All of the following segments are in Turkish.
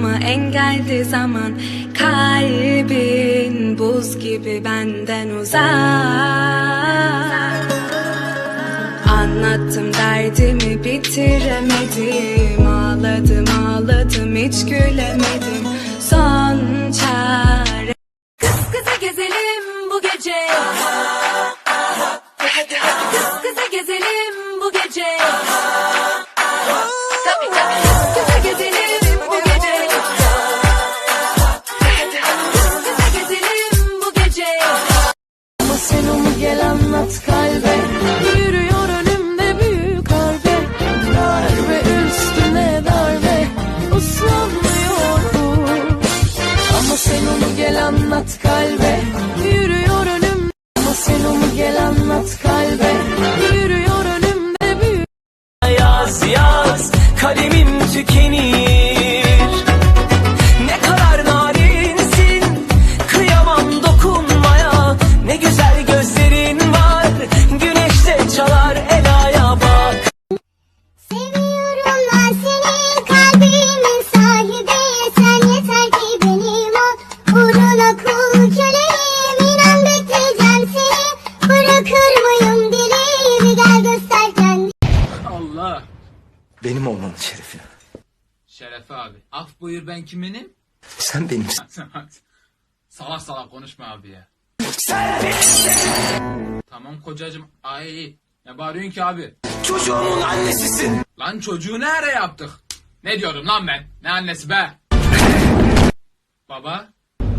ama engeldi zaman? Kalbin buz gibi benden uzak. Anlattım derdimi bitiremedim. Ağladım ağladım hiç gülemedim. Son çare. Kız kıza gezelim bu gece. Kız kıza gezelim gel anlat kalbe. Yürüyor önümde Ama sen onu gel anlat kalbe Benim olmanın şerefine. Şerefe abi. Af buyur ben kiminim? Sen benimsin. salak salak konuşma abi ya. Tamam kocacığım. Ay. Ne bağırıyorsun ki abi? Çocuğumun annesisin. Lan çocuğu nereye yaptık? Ne diyorum lan ben? Ne annesi be? Baba?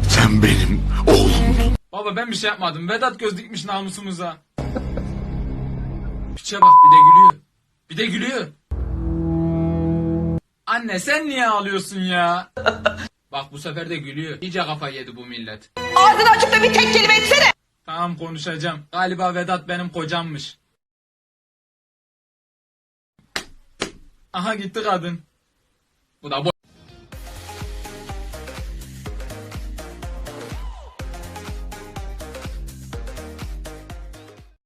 Sen benim oğlum. Baba ben bir şey yapmadım. Vedat göz dikmiş namusumuza. Piçe bak bir de gülüyor. Bir de gülüyor. Anne sen niye ağlıyorsun ya? Bak bu sefer de gülüyor. İyice kafa yedi bu millet. Ağzını açıp da bir tek kelime etsene. Tamam konuşacağım. Galiba Vedat benim kocammış. Aha gitti kadın. Bu da boş.